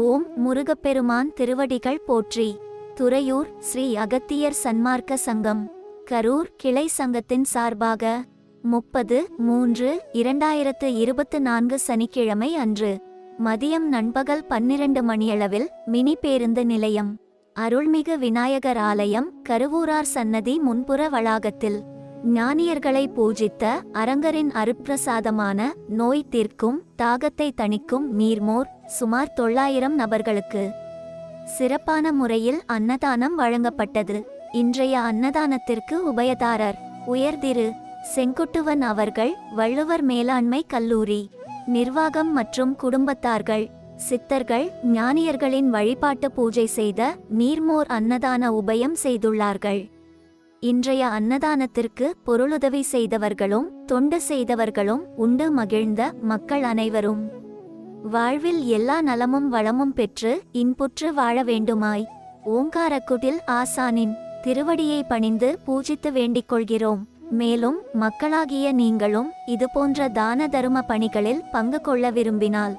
ஓம் முருகப்பெருமான் திருவடிகள் போற்றி. துறையூர் ஸ்ரீ அகத்தியர் சன்மார்க்க சங்கம். கரூர் கிளை சங்கத்தின் சார்பாக முப்பது மூன்று இரண்டாயிரத்து இருபத்து நான்கு சனிக்கிழமை அன்று மதியம் நண்பகல் பன்னிரண்டு மணியளவில் மினி பேருந்து நிலையம். அருள்மிகு விநாயகர் ஆலயம் கருவூரார் சன்னதி முன்புற வளாகத்தில். ஞானியர்களை பூஜித்த அரங்கரின் அருப்பிரசாதமான நோய் தீர்க்கும் தாகத்தை தணிக்கும் நீர்மோர் சுமார் தொள்ளாயிரம் நபர்களுக்கு சிறப்பான முறையில் அன்னதானம் வழங்கப்பட்டது. இன்றைய அன்னதானத்திற்கு உபயதாரர் உயர்திரு செங்குட்டுவன் அவர்கள் வள்ளுவர் மேலாண்மை கல்லூரி நிர்வாகம் மற்றும் குடும்பத்தார்கள் சித்தர்கள் ஞானியர்களின் வழிபாட்டு பூஜை செய்த நீர்மோர் அன்னதான உபயம் செய்துள்ளார்கள். இன்றைய அன்னதானத்திற்கு பொருளுதவி செய்தவர்களும் தொண்டு செய்தவர்களும் உண்டு மகிழ்ந்த மக்கள் அனைவரும். வாழ்வில் எல்லா நலமும் வளமும் பெற்று இன்புற்று வாழ வேண்டுமாய். ஓங்காரக்குடில் ஆசானின் திருவடியை பணிந்து பூஜித்து வேண்டிக் கொள்கிறோம் மேலும் மக்களாகிய நீங்களும் இதுபோன்ற தான தரும பணிகளில் பங்கு கொள்ள விரும்பினால்.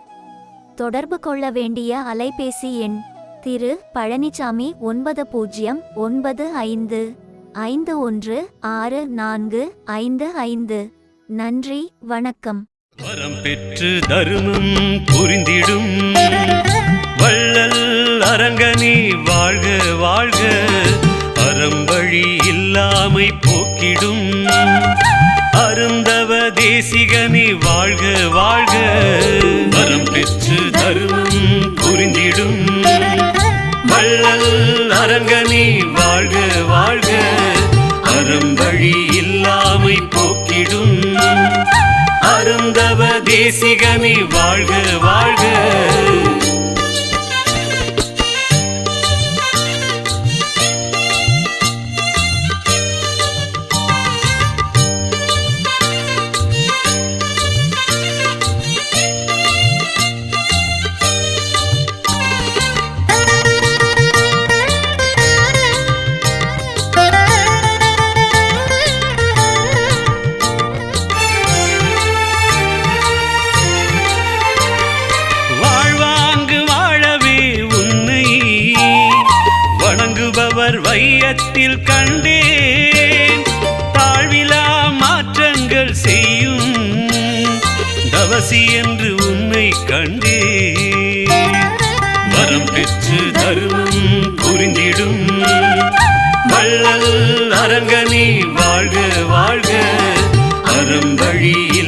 தொடர்பு கொள்ள வேண்டிய அலைபேசி எண் திரு பழனிசாமி ஒன்பது பூஜ்ஜியம் ஒன்பது ஐந்து. ஐந்து ஒன்று ஆறு நான்கு ஐந்து ஐந்து. நன்றி வணக்கம். வரம் பெற்று தருமம் புரிந்திடும். வள்ளல் அரங்கனே வாழ்க வாழ்க. அறம்பழி இல்லாமை போக்கிடும். அருந்தவ தேசிகனே வாழ்க வாழ்க. வரம் பெற்று தருமம் புரிந்திடும். வள்ளல் அரங்கனே வாழ்க வாழ்க. அறம்பழி இல்லாமை போக்கிடும். அருந்தவ தேசிகனே வாழ்க வாழ்க. மலர் வையத்தில் கண்டேன். தாழ்விலா மாற்றங்கள் செய்யும் தவசி என்று உன்னை கண்டே வரம் பெற்று தருமம் புரிந்திடும். வள்ளல் அரங்கனி வாழ்க வாழ்க. அறம் வழியே